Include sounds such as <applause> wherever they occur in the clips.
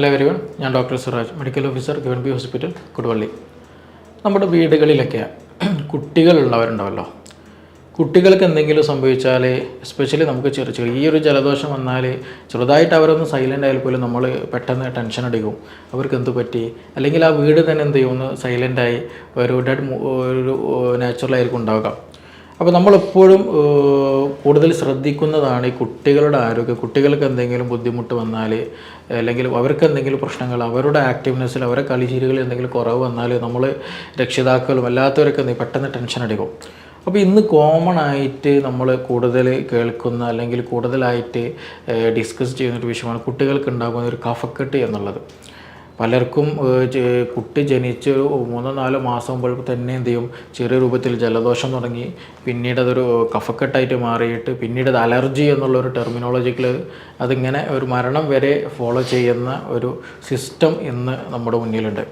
Hello everyone ഞാൻ doctor Siraj medical officer government hospital Koduvally. നമ്മുടെ വീടുകളിലൊക്കെ കുട്ടികളുള്ളവരുണ്ടാവല്ലോ. കുട്ടികൾക്ക് എന്തെങ്കിലും സംഭവിച്ചാൽ എസ്പെഷ്യലി നമുക്ക് ചെറിയ ചെറിയൊരു ജലദോഷം വന്നാൽ ചെറുതായിട്ട് അവരൊന്ന് സൈലന്റ് ആയാൽ പോലും നമ്മൾ പെട്ടെന്ന് ടെൻഷൻ അടിക്കും. അവർക്ക് എന്ത് പറ്റി? അല്ലെങ്കിൽ ആ വീട് തന്നെ എന്ത് ചെയ്യും? ഒന്ന് സൈലന്റായി ഒരു ഡെഡ് ഒരു നാച്ചുറലായിരിക്കും ഉണ്ടാവുക. അപ്പോൾ നമ്മളെപ്പോഴും കൂടുതൽ ശ്രദ്ധിക്കുന്നതാണ് ഈ കുട്ടികളുടെ ആരോഗ്യം. കുട്ടികൾക്ക് എന്തെങ്കിലും ബുദ്ധിമുട്ട് വന്നാൽ അല്ലെങ്കിൽ അവർക്ക് എന്തെങ്കിലും പ്രശ്നങ്ങൾ അവരുടെ ആക്റ്റീവ്നെസ്സിൽ അവരുടെ കളിചിരികളിൽ എന്തെങ്കിലും കുറവ് വന്നാൽ നമ്മൾ രക്ഷിതാക്കളും അല്ലാത്തവരൊക്കെ? പെട്ടെന്ന് ടെൻഷൻ അടിക്കും. അപ്പോൾ ഇന്ന് കോമൺ ആയിട്ട് നമ്മൾ കൂടുതൽ കേൾക്കുന്ന അല്ലെങ്കിൽ കൂടുതലായിട്ട് ഡിസ്കസ് ചെയ്യുന്ന ഒരു വിഷയമാണ് കുട്ടികൾക്ക് ഉണ്ടാകുന്ന ഒരു കഫക്കെട്ട് എന്നുള്ളത്. പലർക്കും കുട്ടി ജനിച്ച് മൂന്നോ നാലോ മാസം മുമ്പ് തന്നെ എന്ത് ചെയ്യും? ചെറിയ രൂപത്തിൽ ജലദോഷം തുടങ്ങി. പിന്നീട് അതൊരു കഫക്കെട്ടായിട്ട് മാറിയിട്ട് പിന്നീട് അത് അലർജി എന്നുള്ള ഒരു ടെർമിനോളജിക്കൽ അതിങ്ങനെ ഒരു മരണം വരെ ഫോളോ ചെയ്യുന്ന ഒരു സിസ്റ്റം ഇന്ന് നമ്മുടെ മുന്നിലുണ്ട്.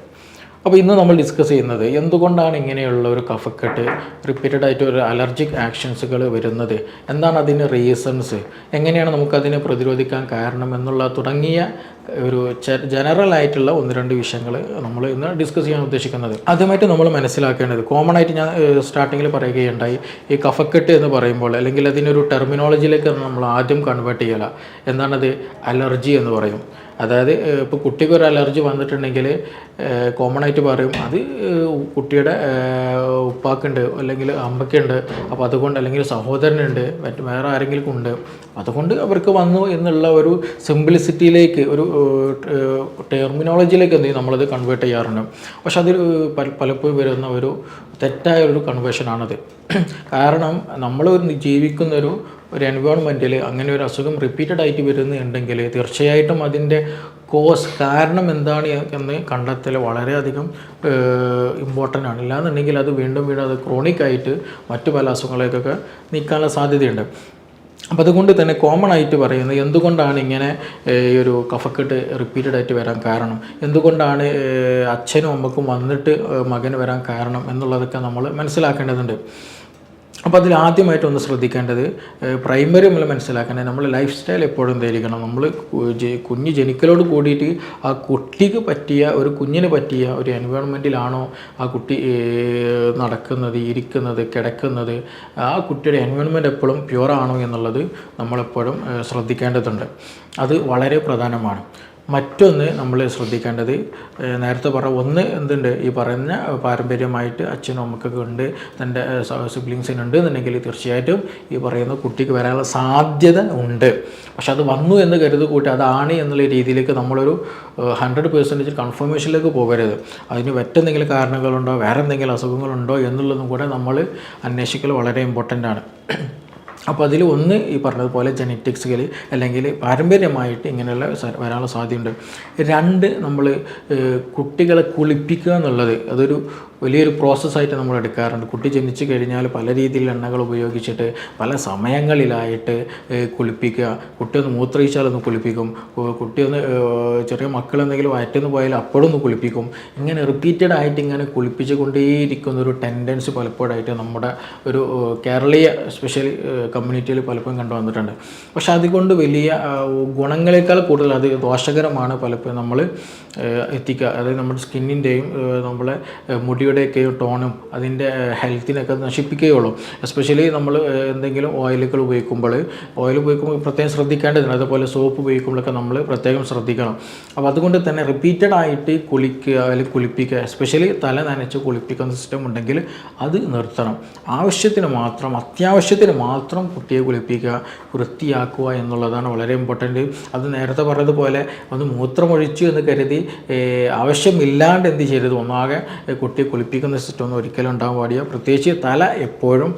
അപ്പോൾ ഇന്ന് നമ്മൾ ഡിസ്കസ് ചെയ്യുന്നത് എന്തുകൊണ്ടാണ് ഇങ്ങനെയുള്ള ഒരു കഫക്കെട്ട് റിപ്പീറ്റഡ് ആയിട്ട് ഒരു അലർജിക് ആക്ഷൻസുകൾ വരുന്നത്? എന്താണ് അതിന് റീസൺസ് എങ്ങനെയാണ് നമുക്കതിനെ പ്രതിരോധിക്കാൻ കാരണം എന്നുള്ള തുടങ്ങിയ ഒരു ജനറൽ ആയിട്ടുള്ള ഒന്ന് രണ്ട് വിഷയങ്ങൾ നമ്മൾ ഇന്ന് ഡിസ്കസ് ചെയ്യാൻ ഉദ്ദേശിക്കുന്നത്. ആദ്യമായിട്ട് നമ്മൾ മനസ്സിലാക്കേണ്ടത് കോമൺ ആയിട്ട് ഞാൻ സ്റ്റാർട്ടിങ്ങിൽ പറയുകയുണ്ടായി. ഈ കഫക്കെട്ട് എന്ന് പറയുമ്പോൾ അല്ലെങ്കിൽ അതിനൊരു ടെർമിനോളജിയിലേക്ക് നമ്മൾ ആദ്യം കൺവേർട്ട് ചെയ്യല. എന്താണത്? അലർജി എന്ന് പറയും. അതായത് ഇപ്പോൾ കുട്ടിക്ക് ഒരു അലർജി വന്നിട്ടുണ്ടെങ്കിൽ കോമൺ ആയിട്ട് പറയും അത് കുട്ടിയുടെ ഉപ്പാക്കുണ്ട് അല്ലെങ്കിൽ അമ്മയ്ക്കുണ്ട് അപ്പോൾ അതുകൊണ്ട് അല്ലെങ്കിൽ സഹോദരനുണ്ട് മറ്റ് വേറെ ആരെങ്കിലും ഉണ്ട് അതുകൊണ്ട് അവർക്ക് വന്നു എന്നുള്ള ഒരു സിംപ്ലിസിറ്റിയിലേക്ക് ഒരു ടെർമിനോളജിയിലേക്ക് എന്ത് ചെയ്യും? നമ്മളത് കൺവേർട്ട് ചെയ്യാറുണ്ട്. പക്ഷെ അതിൽ പലപ്പോഴും വരുന്ന ഒരു തെറ്റായ ഒരു കൺവേർഷനാണത് കാരണം നമ്മൾ ജീവിക്കുന്നൊരു ഒരു എൻവയോൺമെന്റിൽ അങ്ങനെ ഒരു അസുഖം റിപ്പീറ്റഡ് ആയിട്ട് വരുന്നുണ്ടെങ്കിൽ തീർച്ചയായിട്ടും അതിന്റെ കോസ് കാരണം എന്താണ് എന്ന് കണ്ടെത്തൽ വളരെയധികം ഇമ്പോർട്ടന്റ് ആണ്. ഇല്ലാന്നുണ്ടെങ്കിൽ അത് വീണ്ടും വീണ്ടും അത് ക്രോണിക്കായിട്ട് മറ്റു പല അസുഖങ്ങളിലേക്കൊക്കെ നീക്കാനുള്ള സാധ്യതയുണ്ട്. അപ്പോൾ അതുകൊണ്ട് തന്നെ കോമൺ ആയിട്ട് പറയുന്നത് എന്തുകൊണ്ടാണ് ഇങ്ങനെ ഈ ഒരു കഫക്കെട്ട് റിപ്പീറ്റഡ് ആയിട്ട് വരാൻ കാരണം? എന്തുകൊണ്ടാണ് അച്ഛനും അമ്മക്കും വന്നിട്ട് മകന് വരാൻ കാരണം എന്നുള്ളതൊക്കെ നമ്മൾ മനസ്സിലാക്കേണ്ടതുണ്ട്. അപ്പോൾ അതിൽ ആദ്യമായിട്ട് ഒന്ന് ശ്രദ്ധിക്കേണ്ടത് പ്രൈമറി നമ്മൾ മനസ്സിലാക്കേണ്ടത് നമ്മൾ ലൈഫ് സ്റ്റൈൽ എപ്പോഴും എന്തായിരിക്കണം നമ്മൾ കുഞ്ഞ് ജനിക്കലോട് കൂടിയിട്ട് ആ കുട്ടിക്ക് പറ്റിയ ഒരു കുഞ്ഞിന് പറ്റിയ ഒരു എൻവയോൺമെന്റിലാണോ ആ കുട്ടി നടക്കുന്നത് ഇരിക്കുന്നത് കിടക്കുന്നത് ആ കുട്ടിയുടെ എൻവയോൺമെന്റ് എപ്പോഴും പ്യുവർ ആണോ എന്നുള്ളത് നമ്മളെപ്പോഴും ശ്രദ്ധിക്കേണ്ടതുണ്ട്. അത് വളരെ പ്രധാനമാണ്. മറ്റൊന്ന് നമ്മൾ ശ്രദ്ധിക്കേണ്ടത് നേരത്തെ പറ ഒന്ന് എന്തുണ്ട്? ഈ പറയുന്ന പാരമ്പര്യമായിട്ട് അച്ഛനും അമ്മക്കൊക്കെ ഉണ്ട് തന്റെ സിബ്ലിങ്സിനുണ്ട് എന്നുണ്ടെങ്കിൽ തീർച്ചയായിട്ടും ഈ പറയുന്ന കുട്ടിക്ക് വരാനുള്ള സാധ്യത ഉണ്ട്. പക്ഷെ അത് വന്നു എന്ന് കരുതി കൂട്ടി അതാണ് എന്നുള്ള രീതിയിലേക്ക് നമ്മളൊരു ഹൺഡ്രഡ് പേഴ്സന്റേജ് കൺഫർമേഷനിലേക്ക് പോകരുത്. അതിന് മറ്റെന്തെങ്കിലും കാരണങ്ങളുണ്ടോ? വേറെ എന്തെങ്കിലും അസുഖങ്ങളുണ്ടോ എന്നുള്ളതും കൂടെ നമ്മൾ അന്വേഷിക്കൽ വളരെ ഇമ്പോർട്ടന്റ് ആണ്. അപ്പോൾ അതിൽ ഒന്ന് ഈ പറഞ്ഞതുപോലെ ജനറ്റിക്സുകൾ അല്ലെങ്കിൽ പാരമ്പര്യമായിട്ട് ഇങ്ങനെയുള്ള വരാനുള്ള സാധ്യതയുണ്ട്. രണ്ട് നമ്മൾ കുട്ടികളെ കുളിപ്പിക്കുക എന്നുള്ളത് അതൊരു വലിയൊരു പ്രോസസ്സായിട്ട് നമ്മൾ എടുക്കാറുണ്ട്. കുട്ടി ജനിച്ചു കഴിഞ്ഞാൽ പല രീതിയിൽ എണ്ണകൾ ഉപയോഗിച്ചിട്ട് പല സമയങ്ങളിലായിട്ട് കുളിപ്പിക്കുക. കുട്ടി ഒന്ന് മൂത്രയിച്ചാൽ ഒന്ന് കുളിപ്പിക്കും. കുട്ടി ഒന്ന് ചെറിയ മക്കൾ എന്തെങ്കിലും വയറ്റുന്ന് പോയാൽ അപ്പോഴൊന്ന് കുളിപ്പിക്കും. ഇങ്ങനെ റിപ്പീറ്റഡ് ആയിട്ട് ഇങ്ങനെ കുളിപ്പിച്ചു കൊണ്ടേയിരിക്കുന്ന ഒരു ടെൻഡൻസി പലപ്പോഴായിട്ട് നമ്മുടെ ഒരു കേരളീയ സ്പെഷ്യൽ കമ്മ്യൂണിറ്റിയിൽ പലപ്പോഴും കണ്ടുവന്നിട്ടുണ്ട്. പക്ഷെ അതുകൊണ്ട് വലിയ ഗുണങ്ങളെക്കാൾ കൂടുതൽ അത് ദോഷകരമാണ് പലപ്പോഴും നമ്മൾ എത്തിക്കുക. അതായത് നമ്മുടെ സ്കിന്നിന്റെയും നമ്മളെ മുടിയുടെയൊക്കെ ടോണും അതിന്റെ ഹെൽത്തിനൊക്കെ നശിപ്പിക്കുകയുള്ളൂ. എസ്പെഷ്യലി നമ്മൾ എന്തെങ്കിലും ഓയിലുകൾ ഉപയോഗിക്കുമ്പോൾ ഓയിൽ ഉപയോഗിക്കുമ്പോൾ പ്രത്യേകം ശ്രദ്ധിക്കേണ്ടതുണ്ട് അതുപോലെ സോപ്പ് ഉപയോഗിക്കുമ്പോഴൊക്കെ നമ്മൾ പ്രത്യേകം ശ്രദ്ധിക്കണം. അപ്പോൾ അതുകൊണ്ട് തന്നെ റിപ്പീറ്റഡ് ആയിട്ട് കുളിക്കുക അല്ലെങ്കിൽ കുളിപ്പിക്കുക എസ്പെഷ്യലി തല നനച്ച് കുളിപ്പിക്കുന്ന സിസ്റ്റം ഉണ്ടെങ്കിൽ അത് നിർത്തണം. ആവശ്യത്തിന് മാത്രം അത്യാവശ്യത്തിന് മാത്രം കുട്ടിയെ കുളിപ്പിക്കുക വൃത്തിയാക്കുക എന്നുള്ളതാണ് വളരെ ഇമ്പോർട്ടന്റ് അത് നേരത്തെ പറഞ്ഞതുപോലെ ഒന്ന് മൂത്രമൊഴിച്ചു എന്ന് കരുതി ആവശ്യമില്ലാണ്ട് എന്ത് ചെയ്യരുത്. ഒന്നാകെ കുട്ടിയെ കുളിപ്പിക്കുന്ന സിസ്റ്റം ഒന്നും ഒരിക്കലും ഉണ്ടാകാൻ പാടില്ല. പ്രത്യേകിച്ച് തല എപ്പോഴും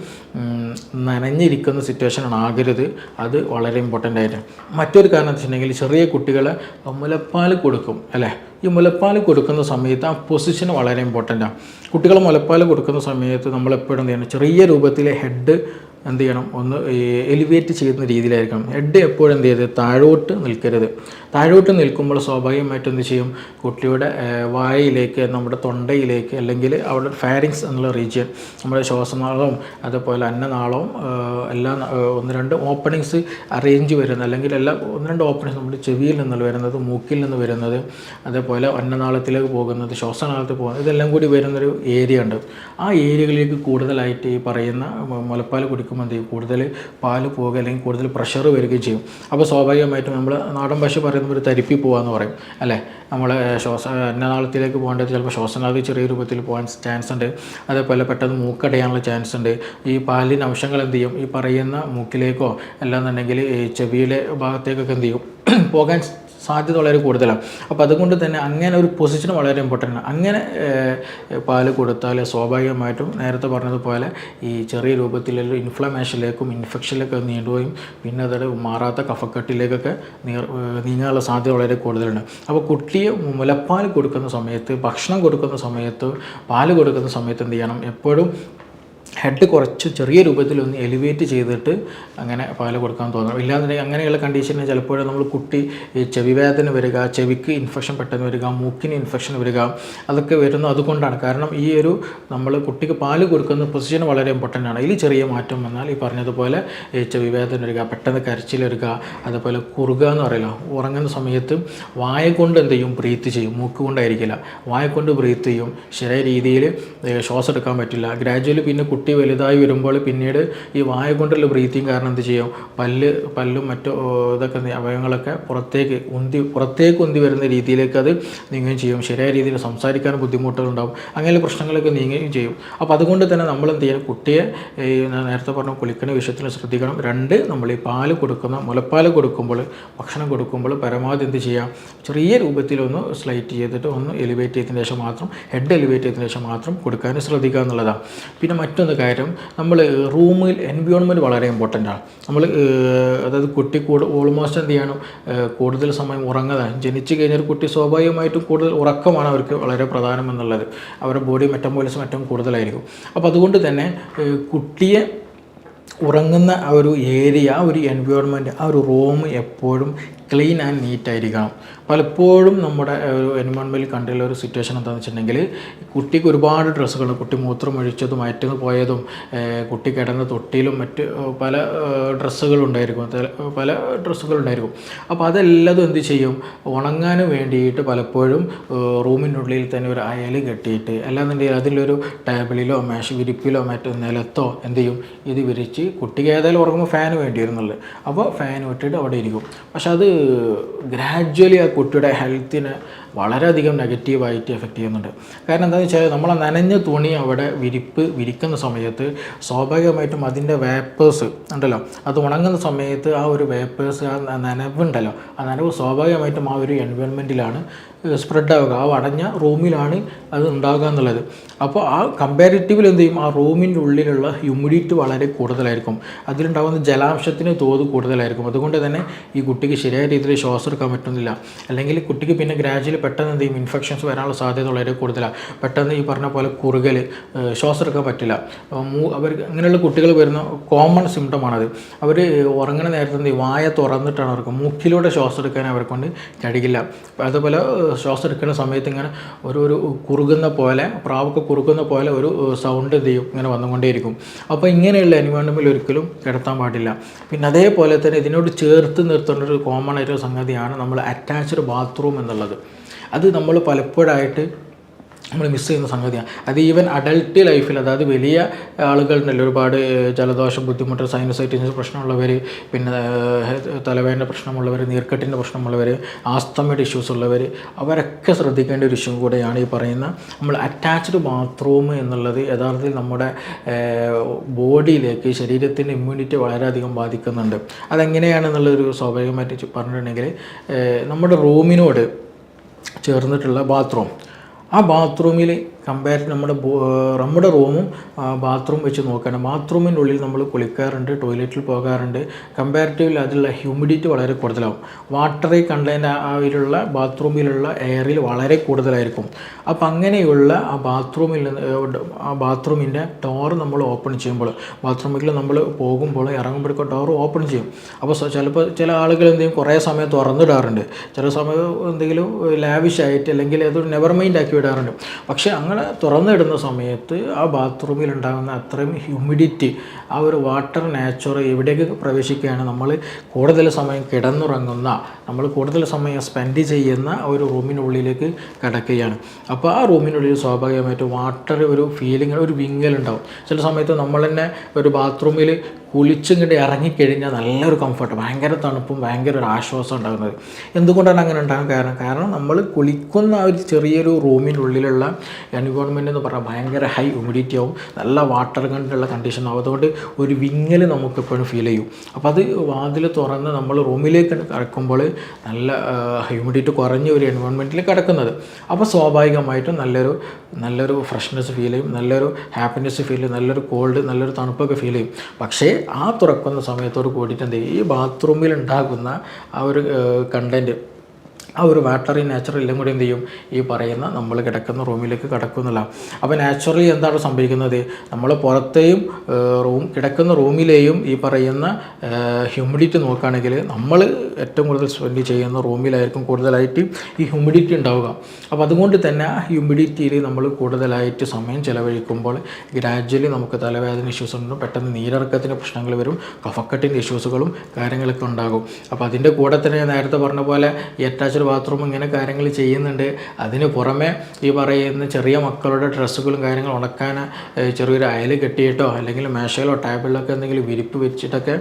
നനഞ്ഞിരിക്കുന്ന സിറ്റുവേഷൻ ആകരുത്. അത് വളരെ ഇമ്പോർട്ടന്റ് ആയിട്ട്. മറ്റൊരു കാരണം വെച്ചിട്ടുണ്ടെങ്കിൽ ചെറിയ കുട്ടികളെ മുലപ്പാൽ കൊടുക്കും അല്ലേ? ഈ മുലപ്പാൽ കൊടുക്കുന്ന സമയത്ത് ആ പൊസിഷൻ വളരെ ഇമ്പോർട്ടന്റ് ആണ് കുട്ടികൾ മുലപ്പാൽ കൊടുക്കുന്ന സമയത്ത് നമ്മളെപ്പോഴും എന്ത് ചെയ്യണം? ചെറിയ രൂപത്തിലെ ഹെഡ് എന്ത് ചെയ്യണം? ഒന്ന് എലിവേറ്റ് ചെയ്യുന്ന രീതിയിലായിരിക്കണം. ഹെഡ് എപ്പോഴും എന്ത് ചെയ്യരുത്? താഴോട്ട് നിൽക്കരുത്. താഴോട്ട് നിൽക്കുമ്പോൾ സ്വാഭാവികമായിട്ടും എന്ത് ചെയ്യും? കുട്ടിയുടെ വായയിലേക്ക് നമ്മുടെ തൊണ്ടയിലേക്ക് അല്ലെങ്കിൽ അവിടെ ഫാരിങ്സ് എന്നുള്ള റീജിയൻ നമ്മുടെ ശ്വാസനാളവും അതുപോലെ അന്നനാളവും എല്ലാ ഒന്ന് രണ്ട് ഓപ്പണിങ്സ് അറേഞ്ച് വരുന്ന അല്ലെങ്കിൽ എല്ലാ ഒന്ന് രണ്ട് ഓപ്പണിങ്സ് നമ്മുടെ ചെവിയിൽ നിന്ന് വരുന്നത് മൂക്കിൽ നിന്ന് വരുന്നത് അതേപോലെ അന്നനാളത്തിലേക്ക് പോകുന്നത് ശ്വാസനാളത്തിൽ പോകുന്നത് ഇതെല്ലാം കൂടി വരുന്നൊരു ഏരിയ ഉണ്ട്. ആ ഏരിയകളിലേക്ക് കൂടുതലായിട്ട് ഈ പറയുന്ന മുലപ്പാൽ മുലപ്പാൽ കുടിക്കുമ്പോൾ എന്ത് ചെയ്യും? കൂടുതൽ പാൽ പോകുക അല്ലെങ്കിൽ കൂടുതൽ പ്രഷർ വരികയും ചെയ്യും. അപ്പോൾ സ്വാഭാവികമായിട്ടും നമ്മൾ നാടൻ ഭാഷ പറയുന്ന ഒരു തരിപ്പി എന്ന് പറയും അല്ലേ? നമ്മൾ ശ്വാസ അന്നനാളത്തിലേക്ക് പോകേണ്ടത് ചിലപ്പോൾ ശ്വാസനാളത്തിൽ ചെറിയ രൂപത്തിൽ പോകാൻ ചാൻസ് ഉണ്ട്. അതേപോലെ പെട്ടെന്ന് മൂക്കടയാനുള്ള ചാൻസ് ഉണ്ട്. ഈ പാലിന് അംശങ്ങൾ എന്ത് ചെയ്യും? ഈ പറയുന്ന മൂക്കിലേക്കോ അല്ലാന്നുണ്ടെങ്കിൽ ചെവിയിലെ ഭാഗത്തേക്കൊക്കെ എന്ത് ചെയ്യും? <clears throat> പോകാൻ സാധ്യത വളരെ കൂടുതലാണ്. അപ്പോൾ അതുകൊണ്ട് തന്നെ അങ്ങനെ ഒരു പൊസിഷൻ വളരെ ഇമ്പോർട്ടന്റ് ആണ്. അങ്ങനെ പാൽ കൊടുത്താൽ സ്വാഭാവികമായിട്ടും നേരത്തെ പറഞ്ഞതുപോലെ ഈ ചെറിയ രൂപത്തിലുള്ള ഇൻഫ്ലമേഷനിലേക്കും ഇൻഫെക്ഷനിലേക്കും നീണ്ടുപോയും. പിന്നെ അതോടെ മാറാത്ത കഫക്കെട്ടിലേക്കൊക്കെ നീങ്ങാനുള്ള സാധ്യത വളരെ കൂടുതലാണ്. അപ്പോൾ കുട്ടിയെ മുലപ്പാൽ കൊടുക്കുന്ന സമയത്ത് ഭക്ഷണം കൊടുക്കുന്ന സമയത്ത് പാൽ കൊടുക്കുന്ന സമയത്ത് എന്ത് ചെയ്യണം? എപ്പോഴും ഹെഡ് കുറച്ച് ചെറിയ രൂപത്തിൽ ഒന്ന് എലിവേറ്റ് ചെയ്തിട്ട് അങ്ങനെ പാൽ കൊടുക്കാൻ തോന്നണം ഇല്ലാന്നുണ്ടെങ്കിൽ അങ്ങനെയുള്ള കണ്ടീഷനിൽ ചിലപ്പോഴും നമ്മൾ കുട്ടി ഈ ചെവി വേദന വരിക ചെവിക്ക് ഇൻഫെക്ഷൻ പെട്ടെന്ന് വരിക മൂക്കിന് ഇൻഫെക്ഷൻ വരിക അതൊക്കെ വരുന്നത് അതുകൊണ്ടാണ്. കാരണം ഈ ഒരു നമ്മൾ കുട്ടിക്ക് പാൽ കൊടുക്കുന്ന പൊസിഷൻ വളരെ ഇമ്പോർട്ടന്റ് ആണ്. ഇതിൽ ചെറിയ മാറ്റം വന്നാൽ ഈ പറഞ്ഞതുപോലെ ഈ ചെവി വേദന വരിക പെട്ടെന്ന് കരച്ചിൽ വരിക അതുപോലെ കുറുക എന്ന് പറയില്ല. ഉറങ്ങുന്ന സമയത്ത് വായ കൊണ്ട് എന്ത് ചെയ്യും? ബ്രീത്ത് ചെയ്യും. മൂക്ക് കൊണ്ടായിരിക്കില്ല. വായ കൊണ്ട് ബ്രീത്ത് ചെയ്യും. ശരിയായ രീതിയിൽ ശ്വാസം എടുക്കാൻ പറ്റില്ല. ഗ്രാജുവലി പിന്നെ കുട്ടി വലുതായി വരുമ്പോൾ പിന്നീട് ഈ വായ കൊണ്ടുള്ള ബ്രീത്തിങ് കാരണം എന്ത് ചെയ്യും? പല്ല് പല്ലും മറ്റു ഇതൊക്കെ അവയവങ്ങളൊക്കെ പുറത്തേക്ക് ഉന്തി പുറത്തേക്ക് ഉന്തി വരുന്ന രീതിയിലേക്ക് അത് നീങ്ങുകയും ചെയ്യും. ശരിയായ രീതിയിൽ സംസാരിക്കാൻ ബുദ്ധിമുട്ടുകളുണ്ടാവും. അങ്ങനെയുള്ള പ്രശ്നങ്ങളൊക്കെ നീങ്ങുകയും ചെയ്യും. അപ്പോൾ അതുകൊണ്ട് തന്നെ നമ്മൾ എന്ത് ചെയ്യണം? കുട്ടിയെ നേരത്തെ പറഞ്ഞ കുളിക്കുന്ന വിഷയത്തിൽ ശ്രദ്ധിക്കണം. രണ്ട് നമ്മൾ ഈ പാൽ കൊടുക്കുന്ന മുലപ്പാൽ കൊടുക്കുമ്പോൾ ഭക്ഷണം കൊടുക്കുമ്പോൾ പരമാവധി എന്ത് ചെയ്യാം? ചെറിയ രൂപത്തിലൊന്ന് സ്ലൈറ്റ് ചെയ്തിട്ട് ഒന്ന് എലിവേറ്റ് ചെയ്തതിന് ശേഷം മാത്രം ഹെഡ് എലിവേറ്റ് ചെയ്തതിന് ശേഷം മാത്രം കൊടുക്കാൻ ശ്രദ്ധിക്കുക എന്നുള്ളതാണ്. പിന്നെ മറ്റൊന്ന് കാര്യം നമ്മൾ റൂമിൽ എൻവിയോൺമെന്റ് വളരെ ഇമ്പോർട്ടന്റ് ആണ്. നമ്മൾ അതായത് കുട്ടി കൂടു ഓൾമോസ്റ്റ് എന്ത് ചെയ്യണം? കൂടുതൽ സമയം ഉറങ്ങതാണ് ജനിച്ചു കഴിഞ്ഞാൽ കുട്ടി സ്വാഭാവികമായിട്ടും കൂടുതൽ ഉറക്കമാണ് അവർക്ക് വളരെ പ്രധാനം എന്നുള്ളത്. അവരുടെ ബോഡി മെറ്റബോളിസം ഏറ്റവും കൂടുതലായിരിക്കും. അപ്പോൾ അതുകൊണ്ട് തന്നെ കുട്ടിയെ ഉറങ്ങുന്ന ആ ഒരു ഏരിയ ആ ഒരു എൻവയോൺമെന്റ് ആ ഒരു റൂം എപ്പോഴും ക്ലീൻ ആൻഡ് നീറ്റ് ആയിരിക്കണം. പലപ്പോഴും നമ്മുടെ ഒരു എൻവയോൺമെന്റിൽ കണ്ടുള്ള ഒരു സിറ്റുവേഷൻ എന്താണെന്ന് വെച്ചിട്ടുണ്ടെങ്കിൽ കുട്ടിക്ക് ഒരുപാട് ഡ്രസ്സുകൾ കുട്ടി മൂത്രം ഒഴിച്ചതും അയറ്റുന്നു പോയതും കുട്ടി കിടന്ന തൊട്ടിയിലും മറ്റ് പല ഡ്രസ്സുകളുണ്ടായിരിക്കും പല ഡ്രസ്സുകളുണ്ടായിരിക്കും അപ്പോൾ അതെല്ലാതും എന്ത് ചെയ്യും? ഉണങ്ങാൻ വേണ്ടിയിട്ട് പലപ്പോഴും റൂമിനുള്ളിൽ തന്നെ ഒരു അയൽ കെട്ടിയിട്ട് അല്ലാന്നുണ്ടെങ്കിൽ അതിലൊരു ടേബിളിലോ മേശ വിരിപ്പിലോ മറ്റോ നിലത്തോ എന്ത് ചെയ്യും? ഇത് വിരിച്ച് കുട്ടിക്ക് ഏതായാലും ഉറങ്ങുമ്പോൾ ഫാൻ വേണ്ടി വരുന്നുള്ളത് അപ്പോൾ ഫാൻ വിട്ടിട്ട് അവിടെ ഇരിക്കും. പക്ഷെ അത് ഗ്രാജ്വലി ആ കുട്ടിയുടെ ഹെൽത്തിനെ വളരെയധികം നെഗറ്റീവായിട്ട് എഫക്റ്റ് ചെയ്യുന്നുണ്ട്. കാരണം എന്താണെന്ന് വെച്ചാൽ നമ്മളെ നനഞ്ഞ തുണി അവിടെ വിരിപ്പ് വിരിക്കുന്ന സമയത്ത് സ്വാഭാവികമായിട്ടും അതിന്റെ വേപ്പേഴ്സ് ഉണ്ടല്ലോ. അത് ഉണങ്ങുന്ന സമയത്ത് ആ ഒരു വേപ്പേഴ്സ് ആ നനവുണ്ടല്ലോ. ആ നനവ് സ്വാഭാവികമായിട്ടും ആ ഒരു എൻവയോൺമെന്റിലാണ് സ്പ്രെഡ് ആവുക ആ അടഞ്ഞ റൂമിലാണ് അത് ഉണ്ടാകുക എന്നുള്ളത്. അപ്പോൾ ആ കമ്പാരിറ്റീവിൽ എന്ത് ചെയ്യും? ആ റൂമിന്റെ ഉള്ളിലുള്ള ഹ്യൂമിഡിറ്റി വളരെ കൂടുതലായിരിക്കും. അതിലുണ്ടാകുന്ന ജലാംശത്തിന് തോത് കൂടുതലായിരിക്കും. അതുകൊണ്ട് തന്നെ ഈ കുട്ടിക്ക് ശരിയായ രീതിയിൽ ശ്വാസം എടുക്കാൻ പറ്റുന്നില്ല. അല്ലെങ്കിൽ കുട്ടിക്ക് പിന്നെ ഗ്രാജുവലി പെട്ടെന്ന് എന്ത് ഇൻഫെക്ഷൻസ് വരാനുള്ള സാധ്യത വളരെ കൂടുതലാണ്. പെട്ടെന്ന് ഈ പറഞ്ഞ പോലെ കുറുകൽ ശ്വാസം പറ്റില്ല. അവർ അങ്ങനെയുള്ള കുട്ടികൾ വരുന്ന കോമൺ സിംറ്റമാണത് അവർ ഉറങ്ങുന്ന നേരത്തെ എന്ത് വായ തുറന്നിട്ടാണ് അവർക്ക് മൂക്കിലൂടെ ശ്വാസം എടുക്കാൻ അവരെ കൊണ്ട് കഴിയില്ല അതുപോലെ ശ്വാസം എടുക്കുന്ന സമയത്ത് ഇങ്ങനെ ഒരു ഒരു കുറുകുന്ന പോലെ പ്രാവൊക്കെ കുറുക്കുന്ന പോലെ ഒരു സൗണ്ട് എന്ത് ചെയ്യും? ഇങ്ങനെ വന്നുകൊണ്ടേയിരിക്കും. അപ്പോൾ ഇങ്ങനെയുള്ള എൻവയോൺമെന്റിൽ ഒരിക്കലും കിടത്താൻ പാടില്ല. പിന്നെ അതേപോലെ തന്നെ ഇതിനോട് ചേർത്ത് നിർത്തേണ്ട ഒരു കോമൺ ആയിട്ടുള്ള സംഗതിയാണ് നമ്മൾ അറ്റാച്ച്ഡ് ബാത്റൂം എന്നുള്ളത്. അത് നമ്മൾ പലപ്പോഴായിട്ട് നമ്മൾ മിസ് ചെയ്യുന്ന സംഗതിയാണ്. അത് ഈവൻ അഡൽട്ട് ലൈഫിൽ അതായത് വലിയ ആളുകളുണ്ടല്ലോ ഒരുപാട് ജലദോഷം ബുദ്ധിമുട്ട് സൈനസൈറ്റിസ് പ്രശ്നമുള്ളവർ പിന്നെ തലവേദന പ്രശ്നമുള്ളവർ നീർക്കെട്ടിന്റെ പ്രശ്നമുള്ളവർ ആസ്തമയുടെ ഇഷ്യൂസ് ഉള്ളവർ അവരൊക്കെ ശ്രദ്ധിക്കേണ്ട ഒരു ഇഷ്യൂ കൂടെയാണ് ഈ പറയുന്ന നമ്മൾ അറ്റാച്ച്ഡ് ബാത്റൂം എന്നുള്ളത് യഥാർത്ഥത്തിൽ നമ്മുടെ ബോഡിയിലേക്ക് ശരീരത്തിന്റെ ഇമ്മ്യൂണിറ്റി വളരെയധികം ബാധിക്കുന്നുണ്ട്. അതെങ്ങനെയാണെന്നുള്ളൊരു സ്വാഭാവികമായിട്ട് പറഞ്ഞിട്ടുണ്ടെങ്കിൽ നമ്മുടെ റൂമിനോട് ചേർന്നിട്ടുള്ള ബാത്റൂം ആ ബാത്റൂമിൽ കമ്പയർ നമ്മുടെ നമ്മുടെ റൂമും ബാത്റൂം വെച്ച് നോക്കുകയാണ്. ബാത്റൂമിന്റെ ഉള്ളിൽ നമ്മൾ കുളിക്കാറുണ്ട് ടോയ്ലറ്റിൽ പോകാറുണ്ട്. കമ്പാരിറ്റീവ്ലി അതിലുള്ള ഹ്യൂമിഡിറ്റി വളരെ കൂടുതലാവും. വാട്ടറി കണ്ടെയ്നർ ആയിലുള്ള ബാത്റൂമിലുള്ള എയറിൽ വളരെ കൂടുതലായിരിക്കും. അപ്പം അങ്ങനെയുള്ള ആ ബാത്റൂമിൽ നിന്ന് ആ ബാത്റൂമിന്റെ ഡോർ നമ്മൾ ഓപ്പൺ ചെയ്യുമ്പോൾ ബാത്റൂമിൽ നമ്മൾ പോകുമ്പോൾ ഇറങ്ങുമ്പോഴേക്കും ഡോർ ഓപ്പൺ ചെയ്യും. അപ്പോൾ ചിലപ്പോൾ ചില ആളുകൾ എന്തെങ്കിലും കുറേ സമയം തുറന്നിടാറുണ്ട്. ചില സമയം എന്തെങ്കിലും ലാവിഷായിട്ട് അല്ലെങ്കിൽ അത് നെവർ മൈൻഡ് ആക്കി വിടാറുണ്ട്. പക്ഷേ അങ്ങനെ തുറന്നിടുന്ന സമയത്ത് ആ ബാത്റൂമിൽ ഉണ്ടാകുന്ന അത്രയും ഹ്യൂമിഡിറ്റി ആ ഒരു വാട്ടർ നാച്ചുറൽ എവിടേക്ക് പ്രവേശിക്കുകയാണ് നമ്മൾ കൂടുതൽ സമയം കിടന്നുറങ്ങുന്ന നമ്മൾ കൂടുതൽ സമയം സ്പെൻഡ് ചെയ്യുന്ന ഒരു റൂമിനുള്ളിലേക്ക് കിടക്കുകയാണ്. അപ്പോൾ ആ റൂമിനുള്ളിൽ സ്വാഭാവികമായിട്ട് വാട്ടർ ഒരു ഫീലിംഗ് ഒരു വിങ്ങൽ ഉണ്ടാവും ചില സമയത്ത് നമ്മൾ തന്നെ ഒരു ബാത്റൂമിൽ കുളിച്ചിങ്ങോട്ട് ഇറങ്ങിക്കഴിഞ്ഞാൽ നല്ലൊരു കംഫർട്ട് ഭയങ്കര തണുപ്പും ഭയങ്കര ഒരു ആശ്വാസം ഉണ്ടാകുന്നത്. എന്തുകൊണ്ടാണ് അങ്ങനെ ഉണ്ടാകാൻ കാരണം? കാരണം നമ്മൾ കുളിക്കുന്ന ആ ഒരു ചെറിയൊരു റൂമിനുള്ളിലുള്ള എൻവയോൺമെന്റ് എന്ന് പറഞ്ഞാൽ ഭയങ്കര ഹൈ ഹ്യൂമിഡിറ്റി ആവും നല്ല വാട്ടർ കണ്ടുള്ള കണ്ടീഷൻ ആവും. അതുകൊണ്ട് ഒരു വിങ്ങൽ നമുക്ക് എപ്പോഴും ഫീൽ ചെയ്യും. അപ്പോൾ അത് വാതിൽ തുറന്ന് നമ്മൾ റൂമിലേക്ക് കിടക്കുമ്പോൾ നല്ല ഹ്യൂമിഡിറ്റി കുറഞ്ഞ ഒരു എൻവയോൺമെന്റിൽ കിടക്കുന്നത്. അപ്പോൾ സ്വാഭാവികമായിട്ടും നല്ലൊരു നല്ലൊരു ഫ്രഷ്നെസ് ഫീൽ ചെയ്യും നല്ലൊരു ഹാപ്പിനെസ് ഫീൽ ചെയ്യും നല്ലൊരു കോൾഡ് നല്ലൊരു തണുപ്പൊക്കെ ഫീൽ ചെയ്യും. പക്ഷേ ആ തുറക്കുന്ന സമയത്തോട് കൂടിയിട്ട് എന്ത് ചെയ്യും? ഈ ബാത്റൂമിൽ ഉണ്ടാകുന്ന ആ ഒരു കണ്ടന്റ് ആ ഒരു വാട്ടറി നാച്ചുറൽ എല്ലാം കൂടി എന്ത് ചെയ്യും ഈ പറയുന്ന നമ്മൾ കിടക്കുന്ന റൂമിലേക്ക് കിടക്കുന്നില്ല. അപ്പോൾ നാച്ചുറലി എന്താണ് സംഭവിക്കുന്നത്? നമ്മൾ പുറത്തെയും റൂം കിടക്കുന്ന റൂമിലെയും ഈ പറയുന്ന ഹ്യൂമിഡിറ്റി നോക്കുകയാണെങ്കിൽ നമ്മൾ ഏറ്റവും കൂടുതൽ സ്പെൻഡ് ചെയ്യുന്ന റൂമിലായിരിക്കും കൂടുതലായിട്ട് ഈ ഹ്യൂമിഡിറ്റി ഉണ്ടാവുക. അപ്പോൾ അതുകൊണ്ട് തന്നെ ആ ഹ്യൂമിഡിറ്റിയിൽ നമ്മൾ കൂടുതലായിട്ട് സമയം ചിലവഴിക്കുമ്പോൾ ഗ്രാജ്വലി നമുക്ക് തലവേദന ഇഷ്യൂസ് ഉണ്ടും പെട്ടെന്ന് നീരിറക്കത്തിന്റെ പ്രശ്നങ്ങൾ വരും കഫക്കെട്ടിന്റെ ഇഷ്യൂസുകളും കാര്യങ്ങളൊക്കെ ഉണ്ടാകും. അപ്പോൾ അതിന്റെ കൂടെ തന്നെ നേരത്തെ പറഞ്ഞ പോലെ ഈ അറ്റാച്ച്ഡ് ബാത്റൂം ഇങ്ങനെ കാര്യങ്ങൾ ചെയ്യുന്നുണ്ട്. അതിന് പുറമെ ഈ പറയുന്ന ചെറിയ മക്കളുടെ ഡ്രസ്സുകളും കാര്യങ്ങളും ഉണക്കാൻ ചെറിയൊരു അയൽ കെട്ടിയിട്ടോ അല്ലെങ്കിൽ മേശയിലോ ടേബിളിലൊക്കെ എന്തെങ്കിലും വിരിപ്പ് വെച്ചിട്ടൊക്കെ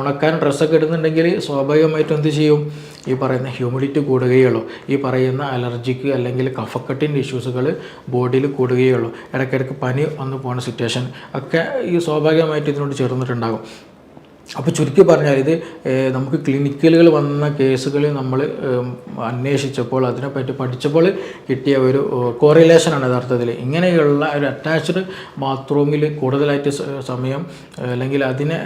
ഉണക്കാൻ ഡ്രസ്സൊക്കെ ഇടുന്നുണ്ടെങ്കിൽ സ്വാഭാവികമായിട്ടും എന്ത് ചെയ്യും? ഈ പറയുന്ന ഹ്യൂമിഡിറ്റി കൂടുകയുള്ളൂ. ഈ പറയുന്ന അലർജിക്ക് അല്ലെങ്കിൽ കഫക്കെട്ടിന്റെ ഇഷ്യൂസുകൾ ബോഡിയിൽ കൂടുകയുള്ളൂ. ഇടയ്ക്കിടയ്ക്ക് പനി വന്നു പോകുന്ന സിറ്റുവേഷൻ ഒക്കെ ഈ സ്വാഭാവികമായിട്ട് ഇതിനോട് ചേർന്നിട്ടുണ്ടാകും. അപ്പോൾ ചുരുക്കി പറഞ്ഞാൽ ഇത് നമുക്ക് ക്ലിനിക്കലുകൾ വന്ന കേസുകൾ നമ്മൾ അന്വേഷിച്ചപ്പോൾ അതിനെപ്പറ്റി പഠിച്ചപ്പോൾ കിട്ടിയ ഒരു കോറിലേഷനാണ് യഥാർത്ഥത്തിൽ. ഇങ്ങനെയുള്ള ഒരു അറ്റാച്ച്ഡ് ബാത്റൂമിൽ കൂടുതലായിട്ട് സമയം അല്ലെങ്കിൽ അതിനെ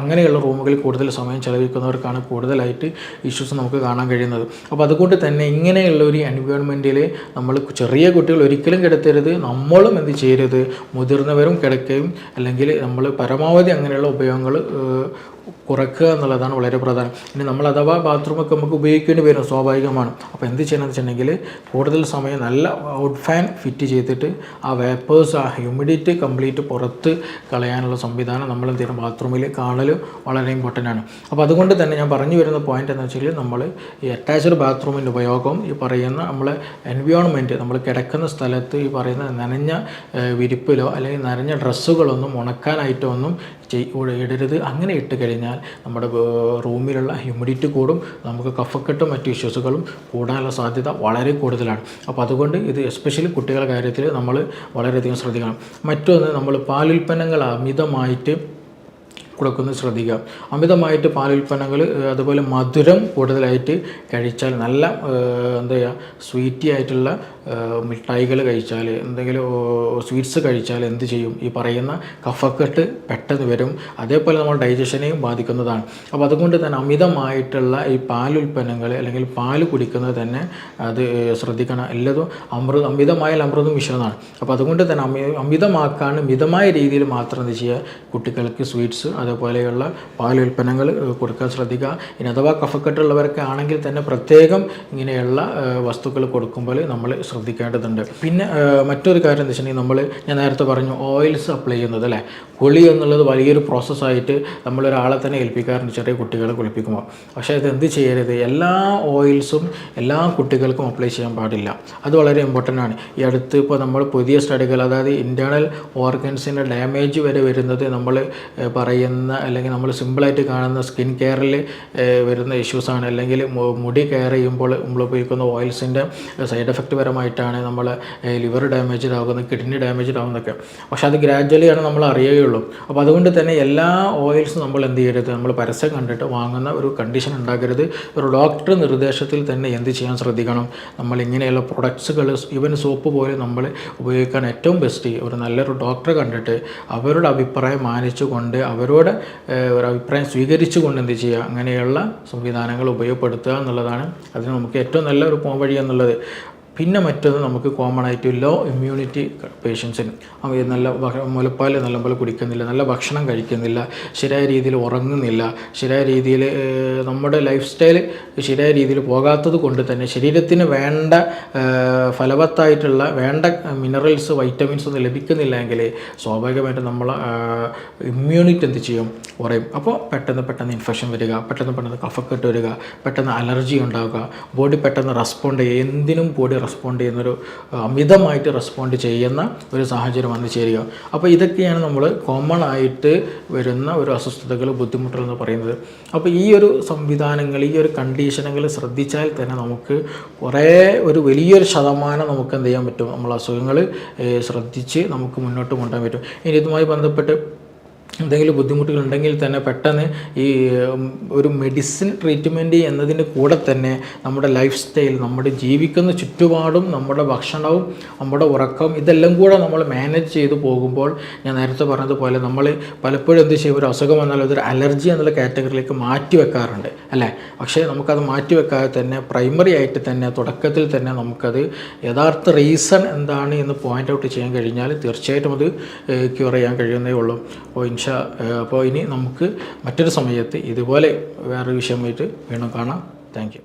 അങ്ങനെയുള്ള റൂമുകളിൽ കൂടുതൽ സമയം ചെലവഴിക്കുന്നവർക്കാണ് കൂടുതലായിട്ട് ഇഷ്യൂസ് നമുക്ക് കാണാൻ കഴിയുന്നത്. അപ്പോൾ അതുകൊണ്ട് തന്നെ ഇങ്ങനെയുള്ള ഒരു എൻവയോൺമെന്റിൽ നമ്മൾ ചെറിയ കുട്ടികൾ ഒരിക്കലും കിടത്തരുത്. നമ്മളും എന്ത് ചെയ്യരുത്? മുതിർന്നവരും കിടക്കുകയും അല്ലെങ്കിൽ നമ്മൾ പരമാവധി അങ്ങനെയുള്ള ഉപയോഗങ്ങൾ കുറയ്ക്കുക എന്നുള്ളതാണ് വളരെ പ്രധാനം. ഇനി നമ്മൾ അഥവാ ബാത്റൂമൊക്കെ നമുക്ക് ഉപയോഗിക്കേണ്ടി വരും സ്വാഭാവികമാണ്. അപ്പോൾ എന്ത് ചെയ്യണമെന്ന് വെച്ചിട്ടുണ്ടെങ്കിൽ കൂടുതൽ സമയം നല്ല ഔട്ട് ഫാൻ ഫിറ്റ് ചെയ്തിട്ട് ആ വേപ്പേഴ്സ് ആ ഹ്യൂമിഡിറ്റി കംപ്ലീറ്റ് പുറത്ത് കളയാനുള്ള സംവിധാനം നമ്മൾ എന്ത് ചെയ്യണം? ബാത്റൂമിൽ കാണൽ വളരെ ഇമ്പോർട്ടന്റ് ആണ്. അപ്പോൾ അതുകൊണ്ട് തന്നെ ഞാൻ പറഞ്ഞു വരുന്ന പോയിന്റ് എന്ന് വെച്ചാൽ നമ്മൾ ഈ അറ്റാച്ച്ഡ് ബാത്റൂമിന്റെ ഉപയോഗം ഈ പറയുന്ന നമ്മളെ എൻവയോൺമെന്റ് നമ്മൾ കിടക്കുന്ന സ്ഥലത്ത് ഈ പറയുന്ന നനഞ്ഞ വിരിപ്പിലോ അല്ലെങ്കിൽ നനഞ്ഞ ഡ്രസ്സുകളൊന്നും ഉണക്കാനായിട്ടോ ഒന്നും ചെയ് ഇടരുത്. അങ്ങനെ ഇട്ട് കഴിഞ്ഞാൽ നമ്മുടെ റൂമിലുള്ള ഹ്യൂമിഡിറ്റി കൂടും നമുക്ക് കഫക്കെട്ടും മറ്റു ഇഷ്യൂസുകളും കൂടാനുള്ള സാധ്യത വളരെ കൂടുതലാണ്. അപ്പോൾ അതുകൊണ്ട് ഇത് എസ്പെഷ്യലി കുട്ടികളുടെ കാര്യത്തിൽ നമ്മൾ വളരെയധികം ശ്രദ്ധിക്കണം. മറ്റൊന്ന് നമ്മൾ പാലുൽപ്പന്നങ്ങൾ അമിതമായിട്ട് കൊടുക്കുന്നത് ശ്രദ്ധിക്കുക. അമിതമായിട്ട് പാലുൽപ്പന്നങ്ങൾ അതുപോലെ മധുരം കൂടുതലായിട്ട് കഴിച്ചാൽ നല്ല എന്താ പറയുക സ്വീറ്റി ആയിട്ടുള്ള മിഠായികൾ കഴിച്ചാൽ എന്തെങ്കിലും സ്വീറ്റ്സ് കഴിച്ചാൽ എന്ത് ചെയ്യും? ഈ പറയുന്ന കഫക്കെട്ട് പെട്ടെന്ന് വരും. അതേപോലെ നമ്മൾ ഡൈജഷനെയും ബാധിക്കുന്നതാണ്. അപ്പോൾ അതുകൊണ്ട് തന്നെ അമിതമായിട്ടുള്ള ഈ പാലുൽപ്പന്നങ്ങൾ അല്ലെങ്കിൽ പാൽ കുടിക്കുന്നത് തന്നെ അത് ശ്രദ്ധിക്കണം. എല്ലാതും അമൃതം അമിതമായാൽ അമൃതം വിഷമാണ് അപ്പോൾ അതുകൊണ്ട് തന്നെ അമി അമിതമാക്കാണ്ട് മിതമായ രീതിയിൽ മാത്രം എന്ത് ചെയ്യുക? കുട്ടികൾക്ക് സ്വീറ്റ്സ് അതേപോലെയുള്ള പാലുൽപ്പന്നങ്ങൾ കൊടുക്കാൻ ശ്രദ്ധിക്കുക. ഇനി അഥവാ കഫക്കെട്ടുള്ളവരൊക്കെ ആണെങ്കിൽ തന്നെ പ്രത്യേകം ഇങ്ങനെയുള്ള വസ്തുക്കൾ കൊടുക്കുമ്പോൾ നമ്മൾ ശ്രദ്ധിക്കേണ്ടതുണ്ട്. പിന്നെ മറ്റൊരു കാര്യം എന്താ വെച്ചിട്ടുണ്ടെങ്കിൽ നമ്മൾ ഞാൻ നേരത്തെ പറഞ്ഞു ഓയിൽസ് അപ്ലൈ ചെയ്യുന്നത് അല്ലേ? കുളി എന്നുള്ളത് വലിയൊരു പ്രോസസ്സായിട്ട് നമ്മളൊരാളെ തന്നെ ഏൽപ്പിക്കാറുണ്ട് ചെറിയ കുട്ടികളെ കുളിപ്പിക്കുമ്പോൾ. പക്ഷേ ഇത് എന്ത് ചെയ്യരുത്? എല്ലാ ഓയിൽസും എല്ലാ കുട്ടികൾക്കും അപ്ലൈ ചെയ്യാൻ പാടില്ല. അത് വളരെ ഇമ്പോർട്ടന്റ് ആണ്. ഈ അടുത്ത് ഇപ്പോൾ നമ്മൾ പുതിയ സ്റ്റഡികൾ അതായത് ഇന്റേർണൽ ഓർഗൻസിന്റെ ഡാമേജ് വരെ വരുന്നത് നമ്മൾ പറയുന്ന പറയുന്ന അല്ലെങ്കിൽ നമ്മൾ സിമ്പിളായിട്ട് കാണുന്ന സ്കിൻ കെയറിൽ വരുന്ന ഇഷ്യൂസാണ് അല്ലെങ്കിൽ മുടി കെയർ ചെയ്യുമ്പോൾ നമ്മൾ ഉപയോഗിക്കുന്ന ഓയിൽസിന്റെ സൈഡ് എഫക്റ്റ് പരമായിട്ടാണ് നമ്മൾ ലിവർ ഡാമേജ്ഡ് ആകുന്നത് കിഡ്നി ഡാമേജ്ഡ് ആകുന്നതൊക്കെ. പക്ഷേ അത് ഗ്രാജ്വലി ആണ് നമ്മൾ അറിയുകയുള്ളൂ. അപ്പോൾ അതുകൊണ്ട് തന്നെ എല്ലാ ഓയിൽസും നമ്മൾ എന്ത് ചെയ്യരുത്? നമ്മൾ പരസ്യം കണ്ടിട്ട് വാങ്ങുന്ന ഒരു കണ്ടീഷൻ ഉണ്ടാകരുത്. ഒരു ഡോക്ടർ നിർദ്ദേശത്തിൽ തന്നെ എന്ത് ചെയ്യാൻ ശ്രദ്ധിക്കണം? നമ്മൾ ഇങ്ങനെയുള്ള പ്രൊഡക്ട്സുകൾ ഈവൻ സോപ്പ് പോലെ നമ്മൾ ഉപയോഗിക്കാൻ ഏറ്റവും ബെസ്റ്റ് ഒരു നല്ലൊരു ഡോക്ടറെ കണ്ടിട്ട് അവരുടെ അഭിപ്രായം മാനിച്ചുകൊണ്ട് അവരോട് ഏഹ്, ഒരു അഭിപ്രായം സ്വീകരിച്ചുകൊണ്ട് എന്ത് ചെയ്യുക? അങ്ങനെയുള്ള സംവിധാനങ്ങൾ ഉപയോഗപ്പെടുത്തുക എന്നുള്ളതാണ് അതിന് നമുക്ക് ഏറ്റവും നല്ല ഒരു പോംവഴി എന്നുള്ളത്. പിന്നെ മറ്റൊന്ന് നമുക്ക് കോമൺ ആയിട്ട് ലോ ഇമ്മ്യൂണിറ്റി പേഷ്യൻസിന് അവർ നല്ല മുലപ്പാൽ നല്ലപോലെ കുടിക്കുന്നില്ല നല്ല ഭക്ഷണം കഴിക്കുന്നില്ല ശരിയായ രീതിയിൽ ഉറങ്ങുന്നില്ല ശരിയായ രീതിയിൽ നമ്മുടെ ലൈഫ് സ്റ്റൈൽ ശരിയായ രീതിയിൽ പോകാത്തത് കൊണ്ട് തന്നെ ശരീരത്തിന് വേണ്ട ഫലവത്തായിട്ടുള്ള വേണ്ട മിനറൽസ് വൈറ്റമിൻസ് ഒന്നും ലഭിക്കുന്നില്ല എങ്കിൽ സ്വാഭാവികമായിട്ടും നമ്മൾ ഇമ്മ്യൂണിറ്റി എന്ത് ചെയ്യും? കുറയും. അപ്പോൾ പെട്ടെന്ന് പെട്ടെന്ന് ഇൻഫെക്ഷൻ വരിക പെട്ടെന്ന് പെട്ടെന്ന് കഫക്കെട്ട് വരിക പെട്ടെന്ന് അലർജി ഉണ്ടാവുക ബോഡി പെട്ടെന്ന് റെസ്പോണ്ട് ചെയ്യുക എന്തിനും ബോഡി റെസ്പോണ്ട് ചെയ്യുന്ന ഒരു അമിതമായിട്ട് റെസ്പോണ്ട് ചെയ്യുന്ന ഒരു സാഹചര്യം വന്നു ചേരുക. അപ്പോൾ ഇതൊക്കെയാണ് നമ്മൾ കോമൺ ആയിട്ട് വരുന്ന ഒരു അസ്വസ്ഥതകൾ ബുദ്ധിമുട്ടുകൾ എന്ന് പറയുന്നത്. അപ്പോൾ ഈ ഒരു സംവിധാനങ്ങൾ ഈ ഒരു കണ്ടീഷനുകൾ ശ്രദ്ധിച്ചാൽ തന്നെ നമുക്ക് കുറേ ഒരു വലിയൊരു ശതമാനം നമുക്ക് എന്ത് ചെയ്യാൻ പറ്റും? നമ്മൾ അസുഖങ്ങൾ ശ്രദ്ധിച്ച് നമുക്ക് മുന്നോട്ട് കൊണ്ടുപോകാൻ പറ്റും. ഇനി ഇതുമായി ബന്ധപ്പെട്ട് എന്തെങ്കിലും ബുദ്ധിമുട്ടുകൾ ഉണ്ടെങ്കിൽ തന്നെ പെട്ടെന്ന് ഈ ഒരു മെഡിസിൻ ട്രീറ്റ്മെന്റ് എന്നതിന്റെ കൂടെ തന്നെ നമ്മുടെ ലൈഫ് സ്റ്റൈൽ നമ്മുടെ ജീവിക്കുന്ന ചുറ്റുപാടും നമ്മുടെ ഭക്ഷണവും നമ്മുടെ ഉറക്കം ഇതെല്ലാം കൂടെ നമ്മൾ മാനേജ് ചെയ്ത് പോകുമ്പോൾ ഞാൻ നേരത്തെ പറഞ്ഞതുപോലെ നമ്മൾ പലപ്പോഴും എന്ത് ചെയ്യും? ഒരു അസുഖം വന്നാൽ അതൊരു അലർജി എന്നുള്ള കാറ്റഗറിയിലേക്ക് മാറ്റി വെക്കാറുണ്ട് അല്ലേ? പക്ഷേ നമുക്കത് മാറ്റി വെക്കാതെ തന്നെ പ്രൈമറി ആയിട്ട് തന്നെ തുടക്കത്തിൽ തന്നെ നമുക്കത് യഥാർത്ഥ റീസൺ എന്താണ് എന്ന് പോയിന്റ് ഔട്ട് ചെയ്യാൻ കഴിഞ്ഞാൽ തീർച്ചയായിട്ടും അത് ക്യൂർ ചെയ്യാൻ കഴിയുന്നേ ഉള്ളൂ. അപ്പോൾ ഇൻഷാ അപ്പോൾ ഇനി നമുക്ക് മറ്റൊരു സമയത്ത് ഇതുപോലെ വേറൊരു വിഷയമായിട്ട് വീണ്ടും കാണാം. താങ്ക്